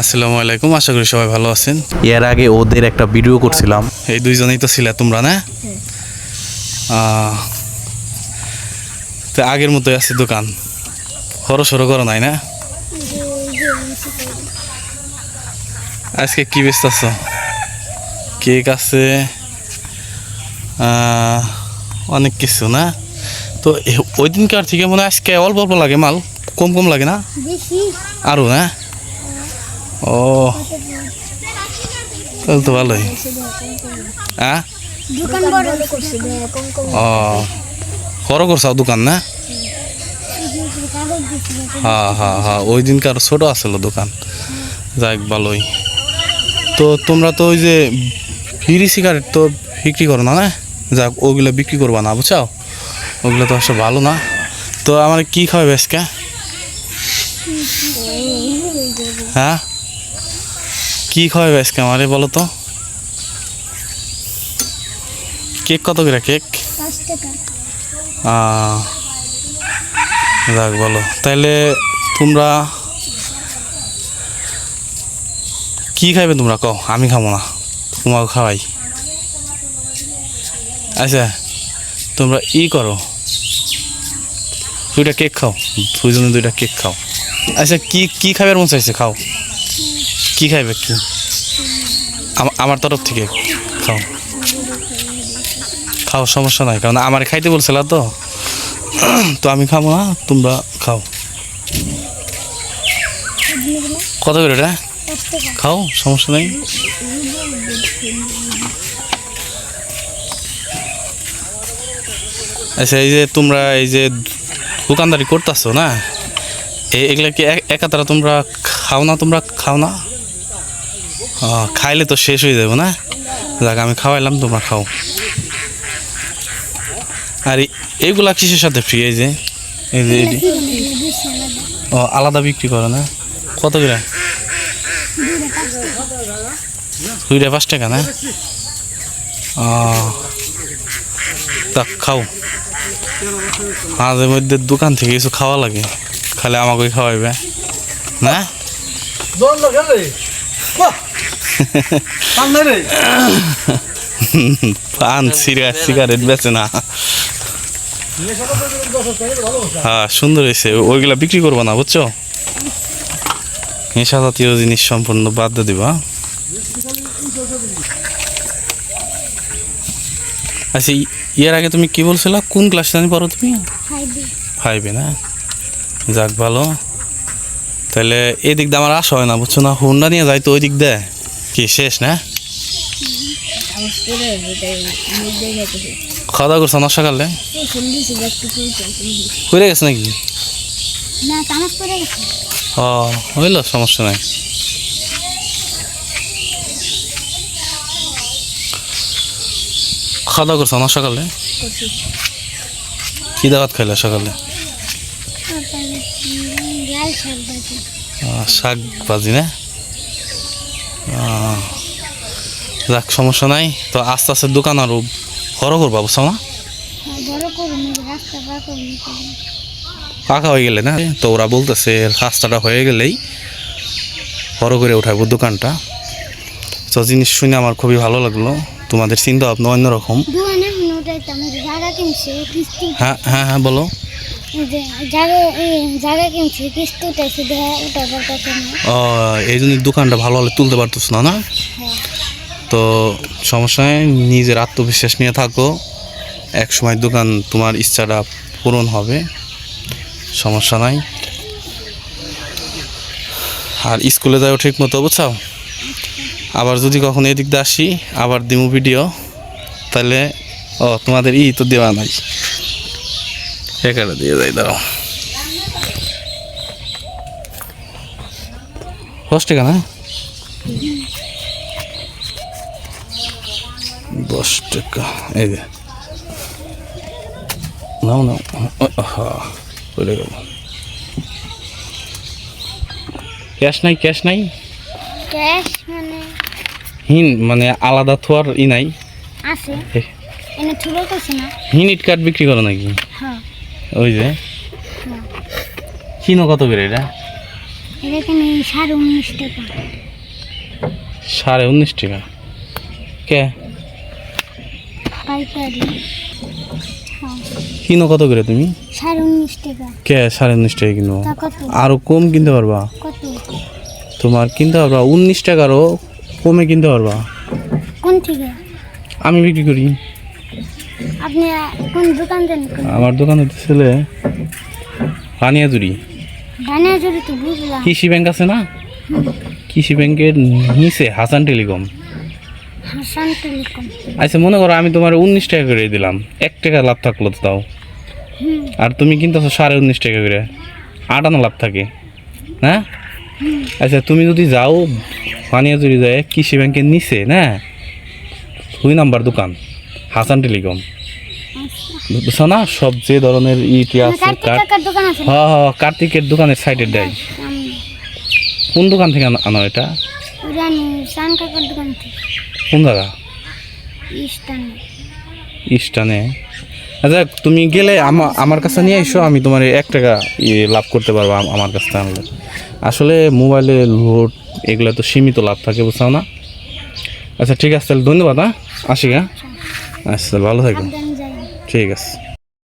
আসসালামু আলাইকুম আশা করি সবাই ভালো আছেন। এর আগে ওদের একটা ভিডিও করছিলাম। এই দুইজনেই তো ছিলে তোমরা না? আহ, তো আগের মতোই আছে দোকান। খরচ সরো করো নাই না? আজকে কি ব্যস্ত আছো? কেক আছে আহ, অনেক কিছু না? তো ওই দিনকার থেকে মনে হয় আজকে অল্প অল্প লাগে মাল কম কম লাগে না? আরও না? ও তাহলে তো ভালোই। হ্যাঁ? বড় করছে ও বড় করছাও দোকান না? হ্যাঁ হ্যাঁ হ্যাঁ ওই দিনকার ছোট আসলো দোকান। যাক ভালোই। তো তোমরা তো ওই যে বিড়ি সিগারেট তো বিক্রি করো না না? যাক ওগুলো বিক্রি করবা না বুঝাও? ওগুলো তো আসলে ভালো না। তো আমার কি খাবে আজকে? হ্যাঁ? কি খাওয়াবে আজকে আমারে বলো তো? কেক কত করে কেক? যাক বলো। তাইলে তোমরা কি খাইবে তোমরা কও? আমি খাব না। তোমাকে খাওয়াই। আচ্ছা তোমরা ই করো। দুইটা কেক খাও। দুইজনে দুইটা কেক খাও। আচ্ছা কি কি খাবার মন চাইছে? খাও। কি খাইবে কি আম- আমার তরফ থেকে খাও। খাও সমস্যা নাই, কারণ আমার খাইতে বলছিল তো। তো আমি খাব না, তোমরা খাও। কত করে এটা? খাও, সমস্যা নেই। আচ্ছা এই যে তোমরা এই যে দোকানদারি করতেছো না এগুলা কি এক- একা তারা তোমরা খাও না, তোমরা খাও না? খাইলে তো শেষ হয়ে যাবে না? যাক, আমি খাওয়াইলাম, তোমরা খাও। আর এই- এইগুলা কিসের সাথে ফ্রি এই যে এই যে ও, আলাদা বিক্রি করে না? কত করে? দুইটা পাঁচ টাকা না? ও তা খাও। মাঝে মধ্যে দোকান থেকে কিছু খাওয়া লাগে। খালি আমাকে খাওয়াইবে। না? পান সিগারেট সিগারেট বেচে না। হ্যাঁ সুন্দর হয়েছে। ওইগুলা বিক্রি করব না বুঝছ? নেশা জাতীয় জিনিস সম্পূর্ণ বাদ দিবা আচ্ছা ই- এর আগে তুমি কি বলছিলা? কোন ক্লাস জানি পারো তুমি? ফাইভে না? যাক ভালো। তাহলে এদিক দিয়ে আমার আসা হয় না বুঝছ না? হুন্ডা নিয়ে যাই তো ওই দিক দিয়ে। কি শেষ না? খাওয়া দাওয়া করছ না সকালে করে গেছে নাকি? ও হইল সমস্যা নাই। খাওয়া দাওয়া করছ না সকালে কি দাওয়াত খাইলে সকালে? শাক ভাজি না? যাক সমস্যা নাই। তো আস্তে আস্তে দোকান আরও বড় করবা বুঝছ না হ্যাঁ, করুন পাকা হয়ে গেলে না? তো ওরা বলতেছে রাস্তাটা হয়ে গেলেই বড় করে উঠাবো দোকানটা। তো জিনিস শুনে আমার খুবই ভালো লাগল। তোমাদের চিন্তা ভাবনা অন্যরকম। হ্যাঁ হ্যাঁ হ্যাঁ বলো। জায়গা এই জায়গা কিনছে কিস্তি উঠাইছে দেখা উঠাবার কথা ও, এই জন্য দোকানটা ভালো হলে তুলতে পারতেছ না না? হ্যাঁ। তো সমস্যা নেই নিজের আত্মবিশ্বাস নিয়ে থাকো। এক সময় দোকান তোমার ইচ্ছাটা পূরণ হবে সমস্যা নাই। আর স্কুলে যাও ঠিক মতো বুঝাও আবার যদি কখনো এদিক দিয়ে আসি আবার দিমু ভিডিও তাহলে ও তোমাদের ই তো দেওয়া নাই। এখানে দিয়ে যাই দাঁড়াও। দশ টাকা না দশ টাকা এই যে। নাও নাও। চলে গেল। ক্যাশ নাই ক্যাশ নাই? ক্যাশ মানে? হিন মানে আলাদা থোয়ার ই নাই? আছে। এনে থুলো করছে না? হিন ইট কার্ড বিক্রি করো নাকি? হ্যাঁ। ওই যে? কিনো কত করে এটা? সাড়ে উনিশ টাকা। সাড়ে উনিশ টাকা। কে? হ্যাঁ। কিনো কত করে তুমি? সাড়ে উনিশ টাকা। কে সাড়ে উনিশ টাকা কিনো আরও কম কিনতে পারবা? তোমার কিনতে পারবা উনিশ টাকারও কমে কিনতে পারবা। কোন থেকে? আমি বিক্রি করি। আপনি কোন দোকান দেন আমার দোকানে ছেলে পানিয়াজুরি ডানিয়া জুড়ি তো বুঝলাম। কৃষি ব্যাংক আছে না? কৃষি ব্যাংকের নিচে হাসান টেলিকম। হাসান টেলিকম। আচ্ছা মনে করো আমি তোমার উনিশ টাকা করে দিলাম। এক টাকা লাভ থাকল তো তাও আর তুমি কিনতেছো সাড়ে উনিশ টাকা করে। আটানা লাভ থাকে। হ্যাঁ? আচ্ছা তুমি যদি যাও পানিয়াজুরি যায় কৃষি ব্যাংকের নিচে না? দুই নাম্বার দোকান হাসান টেলিকম। বুঝছ না সব যে ধরনের ইটি আছে হ্যাঁ কার কাকার দোকান আছে হ হ কার্তিকের দোকানের সাইডে দেয়। কোন দোকান থেকে আনো- এটা? কোন জায়গা? ইস্টানে। আচ্ছা তুমি গেলে আমা- আমার কাছে নিয়ে এসো আমি তোমার এক টাকা ইয়ে লাভ করতে পারব আমার কাছ থেকে আনলে। আসলে মোবাইলে লোড এগুলো তো সীমিত লাভ থাকে বুঝছ না? আচ্ছা ঠিক আছে তাহলে ধন্যবাদ হ্যাঁ? আসি হ্যাঁ? আচ্ছা। ভালো থাকো। সাবধানে যাই ঠিক আছে।